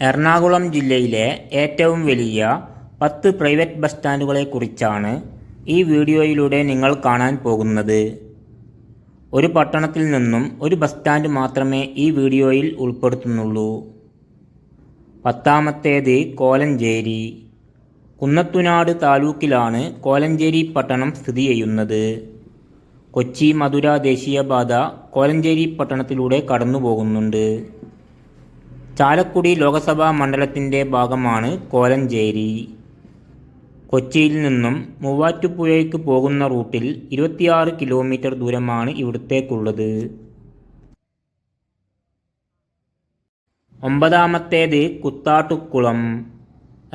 എറണാകുളം ജില്ലയിലെ ഏറ്റവും വലിയ പത്ത് പ്രൈവറ്റ് ബസ് സ്റ്റാൻഡുകളെക്കുറിച്ചാണ് ഈ വീഡിയോയിലൂടെ നിങ്ങൾ കാണാൻ പോകുന്നത്. ഒരു പട്ടണത്തിൽ നിന്നും ഒരു ബസ് സ്റ്റാൻഡ് മാത്രമേ ഈ വീഡിയോയിൽ ഉൾപ്പെടുത്തുന്നുള്ളൂ. പത്താമത്തേത് കോലഞ്ചേരി. കുന്നത്തുനാട് താലൂക്കിലാണ് കോലഞ്ചേരി പട്ടണം സ്ഥിതി ചെയ്യുന്നത്. കൊച്ചി മധുര ദേശീയപാത കോലഞ്ചേരി പട്ടണത്തിലൂടെ കടന്നു പോകുന്നുണ്ട് ചാലക്കുടി ലോകസഭാ മണ്ഡലത്തിന്റെ ഭാഗമാണ് കോലഞ്ചേരി. കൊച്ചിയിൽ നിന്നും മൂവാറ്റുപുഴയ്ക്ക് പോകുന്ന റൂട്ടിൽ ഇരുപത്തിയാറ് കിലോമീറ്റർ ദൂരമാണ് ഇവിടത്തേക്കുള്ളത്. ഒമ്പതാമത്തേത് കുത്താട്ടുക്കുളം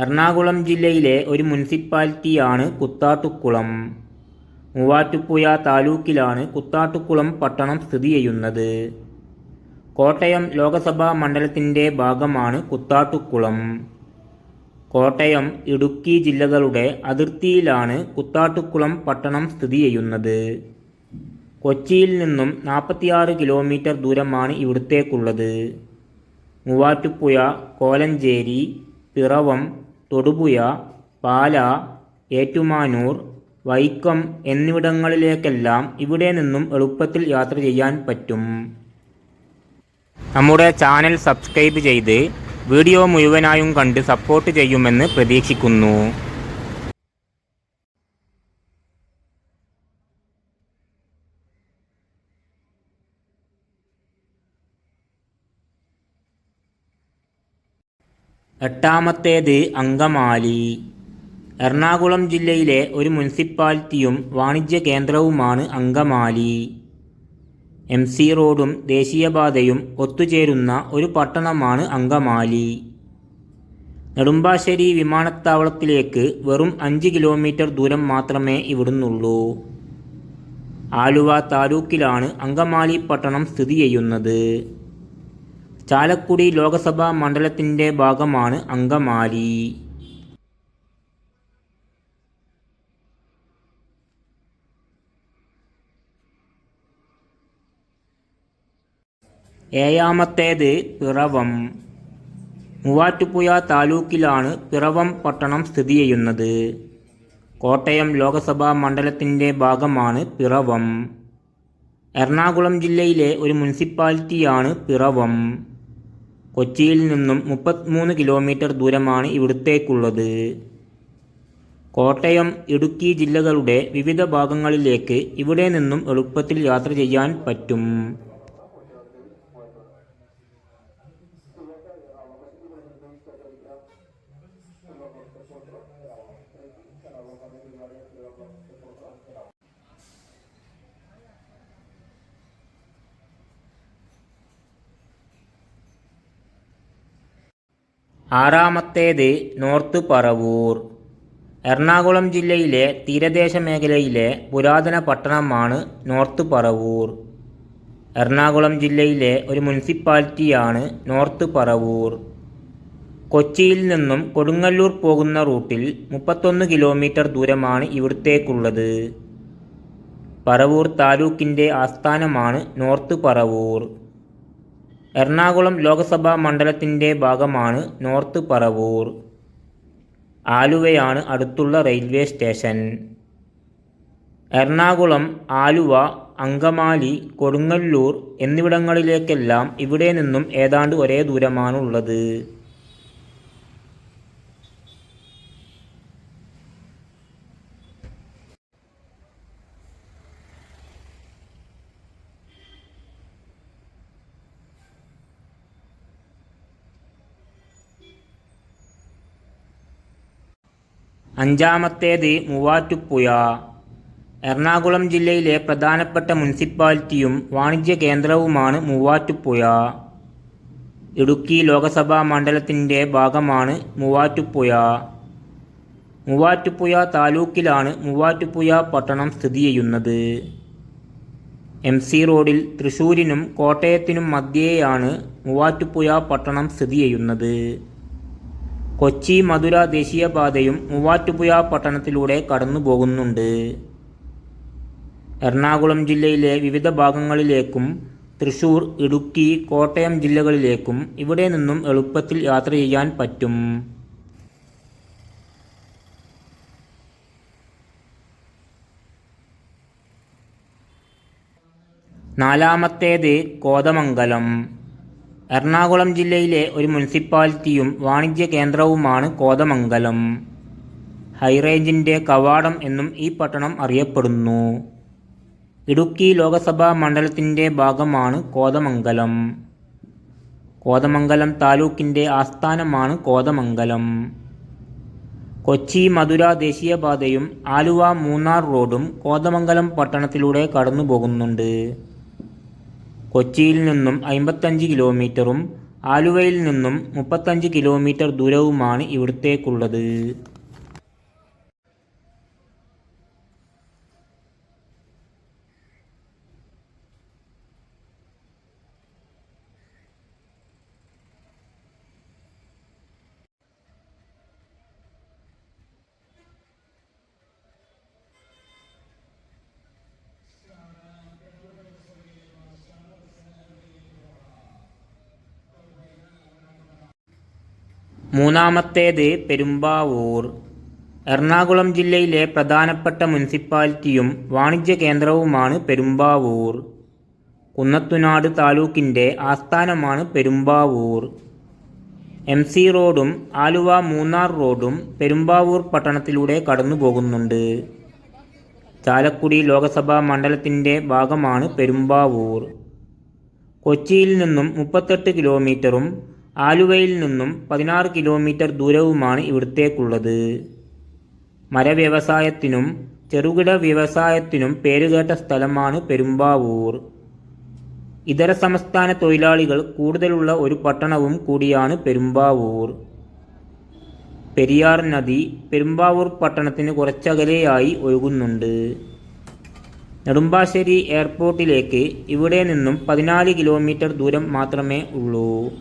എറണാകുളം ജില്ലയിലെ ഒരു മുനിസിപ്പാലിറ്റിയാണ് കുത്താട്ടുക്കുളം മൂവാറ്റുപുഴ താലൂക്കിലാണ് കുത്താട്ടുക്കുളം പട്ടണം സ്ഥിതി ചെയ്യുന്നത്. കോട്ടയം ലോകസഭാ മണ്ഡലത്തിന്റെ ഭാഗമാണ് കുത്താട്ടുക്കുളം കോട്ടയം ഇടുക്കി ജില്ലകളുടെ അതിർത്തിയിലാണ് കുത്താട്ടുക്കുളം പട്ടണം സ്ഥിതി ചെയ്യുന്നത്. കൊച്ചിയിൽ നിന്നും നാൽപ്പത്തിയാറ് കിലോമീറ്റർ ദൂരമാണ് ഇവിടത്തേക്കുള്ളത്. മൂവാറ്റുപുഴ കോലഞ്ചേരി പിറവം തൊടുപുഴ പാല ഏറ്റുമാനൂർ വൈക്കം എന്നിവിടങ്ങളിലേക്കെല്ലാം ഇവിടെ നിന്നും എളുപ്പത്തിൽ യാത്ര ചെയ്യാൻ പറ്റും. നമ്മുടെ ചാനൽ സബ്സ്ക്രൈബ് ചെയ്ത് വീഡിയോ മുഴുവനായും കണ്ട് സപ്പോർട്ട് ചെയ്യുമെന്ന് പ്രതീക്ഷിക്കുന്നു. എട്ടാമത്തേത് അങ്കമാലി. എറണാകുളം ജില്ലയിലെ ഒരു മുനിസിപ്പാലിറ്റിയും വാണിജ്യ കേന്ദ്രവുമാണ് അങ്കമാലി. എം സി റോഡും ദേശീയപാതയും ഒത്തുചേരുന്ന ഒരു പട്ടണമാണ് അങ്കമാലി. നെടുമ്പാശ്ശേരി വിമാനത്താവളത്തിലേക്ക് വെറും അഞ്ച് കിലോമീറ്റർ ദൂരം മാത്രമേ ഇവിടുന്നുള്ളൂ. ആലുവ താലൂക്കിലാണ് അങ്കമാലി പട്ടണം സ്ഥിതി ചെയ്യുന്നത്. ചാലക്കുടി ലോകസഭാ മണ്ഡലത്തിന്റെ ഭാഗമാണ് അങ്കമാലി. ഏഴാമത്തേത് പിറവം. മൂവാറ്റുപുഴ താലൂക്കിലാണ് പിറവം പട്ടണം സ്ഥിതി ചെയ്യുന്നത്. കോട്ടയം ലോകസഭാ മണ്ഡലത്തിന്റെ ഭാഗമാണ് പിറവം. എറണാകുളം ജില്ലയിലെ ഒരു മുനിസിപ്പാലിറ്റിയാണ് പിറവം. കൊച്ചിയിൽ നിന്നും മുപ്പത്തിമൂന്ന് കിലോമീറ്റർ ദൂരമാണ് ഇവിടത്തേക്കുള്ളത്. കോട്ടയം ഇടുക്കി ജില്ലകളുടെ വിവിധ ഭാഗങ്ങളിലേക്ക് ഇവിടെ നിന്നും എളുപ്പത്തിൽ യാത്ര ചെയ്യാൻ പറ്റും. ആറാമത്തേത് നോർത്ത് പറവൂർ. എറണാകുളം ജില്ലയിലെ തീരദേശ മേഖലയിലെ പുരാതന പട്ടണമാണ് നോർത്ത് പറവൂർ. എറണാകുളം ജില്ലയിലെ ഒരു മുനിസിപ്പാലിറ്റിയാണ് നോർത്ത് പറവൂർ. കൊച്ചിയിൽ നിന്നും കൊടുങ്ങല്ലൂർ പോകുന്ന റൂട്ടിൽ മുപ്പത്തൊന്ന് കിലോമീറ്റർ ദൂരമാണ് ഇവിടത്തേക്കുള്ളത്. പറവൂർ താലൂക്കിന്റെ ആസ്ഥാനമാണ് നോർത്ത് പറവൂർ. എറണാകുളം ലോക്സഭാ മണ്ഡലത്തിന്റെ ഭാഗമാണ് നോർത്ത് പറവൂർ. ആലുവയാണ് അടുത്തുള്ള റെയിൽവേ സ്റ്റേഷൻ. എറണാകുളം ആലുവ അങ്കമാലി കൊടുങ്ങല്ലൂർ എന്നിവിടങ്ങളിലേക്കെല്ലാം ഇവിടെ നിന്നും ഏതാണ്ട് ഒരേ ദൂരമാണുള്ളത്. അഞ്ചാമത്തേത് മൂവാറ്റുപുഴ. എറണാകുളം ജില്ലയിലെ പ്രധാനപ്പെട്ട മുനിസിപ്പാലിറ്റിയും വാണിജ്യ കേന്ദ്രവുമാണ് മൂവാറ്റുപുഴ. ഇടുക്കി ലോകസഭാ മണ്ഡലത്തിന്റെ ഭാഗമാണ് മൂവാറ്റുപുഴ. മൂവാറ്റുപുഴ താലൂക്കിലാണ് മൂവാറ്റുപുഴ പട്ടണം സ്ഥിതി ചെയ്യുന്നത്. എം സി റോഡിൽ തൃശ്ശൂരിനും കോട്ടയത്തിനും മധ്യേയാണ് മൂവാറ്റുപുഴ പട്ടണം സ്ഥിതി ചെയ്യുന്നത്. കൊച്ചി മധുര ദേശീയപാതയും മൂവാറ്റുപുഴ പട്ടണത്തിലൂടെ കടന്നുപോകുന്നുണ്ട്. എറണാകുളം ജില്ലയിലെ വിവിധ ഭാഗങ്ങളിലേക്കും തൃശൂർ ഇടുക്കി കോട്ടയം ജില്ലകളിലേക്കും ഇവിടെ നിന്നും എളുപ്പത്തിൽ യാത്ര ചെയ്യാൻ പറ്റും. നാലാമത്തേത് കോതമംഗലം. എറണാകുളം ജില്ലയിലെ ഒരു മുനിസിപ്പാലിറ്റിയും വാണിജ്യ കേന്ദ്രവുമാണ് കോതമംഗലം. ഹൈറേഞ്ചിന്റെ കവാടം എന്നും ഈ പട്ടണം അറിയപ്പെടുന്നു. ഇടുക്കി ലോകസഭാ മണ്ഡലത്തിന്റെ ഭാഗമാണ് കോതമംഗലം. കോതമംഗലം താലൂക്കിന്റെ ആസ്ഥാനമാണ് കോതമംഗലം. കൊച്ചി മധുര ദേശീയപാതയും ആലുവ മൂന്നാർ റോഡും കോതമംഗലം പട്ടണത്തിലൂടെ കടന്നു പോകുന്നുണ്ട് കൊച്ചിയിൽ നിന്നും അമ്പത്തഞ്ച് കിലോമീറ്ററും ആലുവയിൽ നിന്നും മുപ്പത്തഞ്ച് കിലോമീറ്റർ ദൂരവുമാണ് ഇവിടത്തേക്കുള്ളത്. മൂന്നാമത്തേത് പെരുമ്പാവൂർ. എറണാകുളം ജില്ലയിലെ പ്രധാനപ്പെട്ട മുനിസിപ്പാലിറ്റിയും വാണിജ്യ കേന്ദ്രവുമാണ് പെരുമ്പാവൂർ. കുന്നത്തുനാട് താലൂക്കിന്റെ ആസ്ഥാനമാണ് പെരുമ്പാവൂർ. എം സി റോഡും ആലുവ മൂന്നാർ റോഡും പെരുമ്പാവൂർ പട്ടണത്തിലൂടെ കടന്നു പോകുന്നുണ്ട് ചാലക്കുടി ലോകസഭാ മണ്ഡലത്തിന്റെ ഭാഗമാണ് പെരുമ്പാവൂർ. കൊച്ചിയിൽ നിന്നും മുപ്പത്തെട്ട് കിലോമീറ്ററും ആലുവയിൽ നിന്നും പതിനാറ് കിലോമീറ്റർ ദൂരവുമാണ് ഇവിടത്തേക്കുള്ളത്. മരവ്യവസായത്തിനും ചെറുകിട വ്യവസായത്തിനും പേരുകേട്ട സ്ഥലമാണ് പെരുമ്പാവൂർ. ഇതര സംസ്ഥാന തൊഴിലാളികൾ കൂടുതലുള്ള ഒരു പട്ടണവും കൂടിയാണ് പെരുമ്പാവൂർ. പെരിയാർ നദി പെരുമ്പാവൂർ പട്ടണത്തിന് കുറച്ചകലെയായി ഒഴുകുന്നുണ്ട്. നെടുമ്പാശ്ശേരി എയർപോർട്ടിലേക്ക് ഇവിടെ നിന്നും പതിനാല് കിലോമീറ്റർ ദൂരം മാത്രമേ ഉള്ളൂ.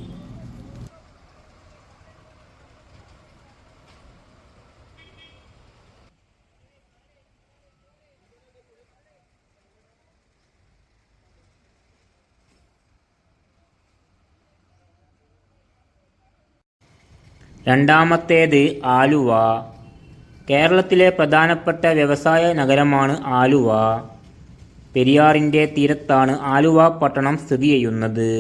രണ്ടാമത്തേത് ആലുവ. കേരളത്തിലെ പ്രധാനപ്പെട്ട വ്യവസായ നഗരമാണ് ആലുവ. പെരിയാറിന്റെ തീരത്താണ് ആലുവ പട്ടണം സ്ഥിതി ചെയ്യുന്നത്.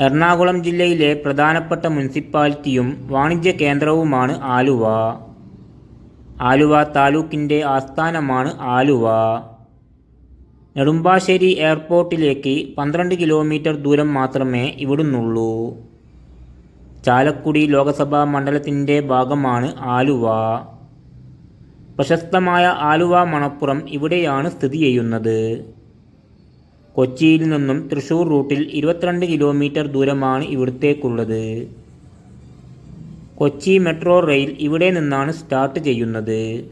എറണാകുളം ജില്ലയിലെ പ്രധാനപ്പെട്ട മുനിസിപ്പാലിറ്റിയും വാണിജ്യ കേന്ദ്രവുമാണ് ആലുവ. ആലുവ താലൂക്കിന്റെ ആസ്ഥാനമാണ് ആലുവ. നെടുമ്പാശ്ശേരി എയർപോർട്ടിലേക്ക് പന്ത്രണ്ട് കിലോമീറ്റർ ദൂരം മാത്രമേ ഇവിടുന്നുള്ളൂ. ചാലക്കുടി ലോകസഭാ മണ്ഡലത്തിന്റെ ഭാഗമാണ് ആലുവ. പ്രശസ്തമായ ആലുവ മണപ്പുറം ഇവിടെയാണ് സ്ഥിതി ചെയ്യുന്നത്. കൊച്ചിയിൽ നിന്നും തൃശ്ശൂർ റൂട്ടിൽ ഇരുപത്തിരണ്ട് കിലോമീറ്റർ ദൂരമാണ് ഇവിടത്തേക്കുള്ളത്. കൊച്ചി മെട്രോ റെയിൽ ഇവിടെ നിന്നാണ് സ്റ്റാർട്ട് ചെയ്യുന്നത്.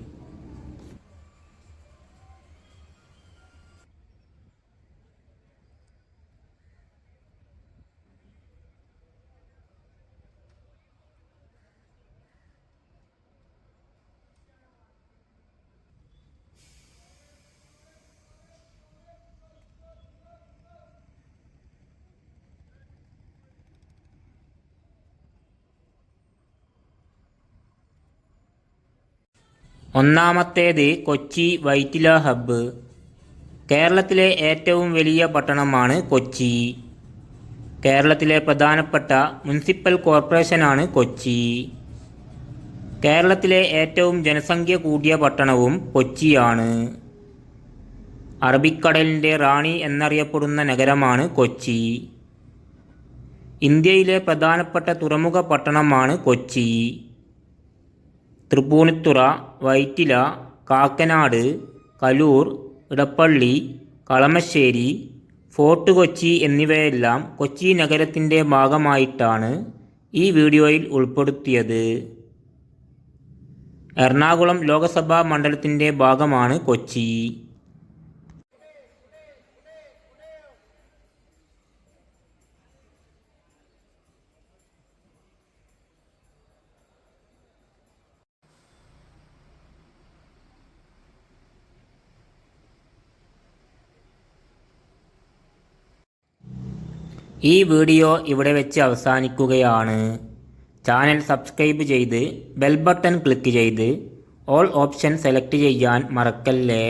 ഒന്നാമത്തേത് കൊച്ചി വൈറ്റില ഹബ്ബ്. കേരളത്തിലെ ഏറ്റവും വലിയ പട്ടണമാണ് കൊച്ചി. കേരളത്തിലെ പ്രധാനപ്പെട്ട മുനിസിപ്പൽ കോർപ്പറേഷനാണ് കൊച്ചി. കേരളത്തിലെ ഏറ്റവും ജനസംഖ്യ കൂടിയ പട്ടണവും കൊച്ചിയാണ്. അറബിക്കടലിന്റെ റാണി എന്നറിയപ്പെടുന്ന നഗരമാണ് കൊച്ചി. ഇന്ത്യയിലെ പ്രധാനപ്പെട്ട തുറമുഖ പട്ടണമാണ് കൊച്ചി. തൃപ്പൂണിത്തുറ വൈറ്റില കാക്കനാട് കലൂർ ഇടപ്പള്ളി കളമശ്ശേരി ഫോർട്ട് കൊച്ചി എന്നിവയെല്ലാം കൊച്ചി നഗരത്തിന്റെ ഭാഗമായിട്ടാണ് ഈ വീഡിയോയിൽ ഉൾപ്പെടുത്തിയത്. എറണാകുളം ലോകസഭാ മണ്ഡലത്തിന്റെ ഭാഗമാണ് കൊച്ചി. ഈ വീഡിയോ ഇവിടെ വെച്ച് അവസാനിക്കുകയാണ്. ചാനൽ സബ്സ്ക്രൈബ് ചെയ്ത് ബെൽ ബട്ടൺ ക്ലിക്ക് ചെയ്ത് ഓൾ ഓപ്ഷൻ സെലക്ട് ചെയ്യാൻ മറക്കല്ലേ?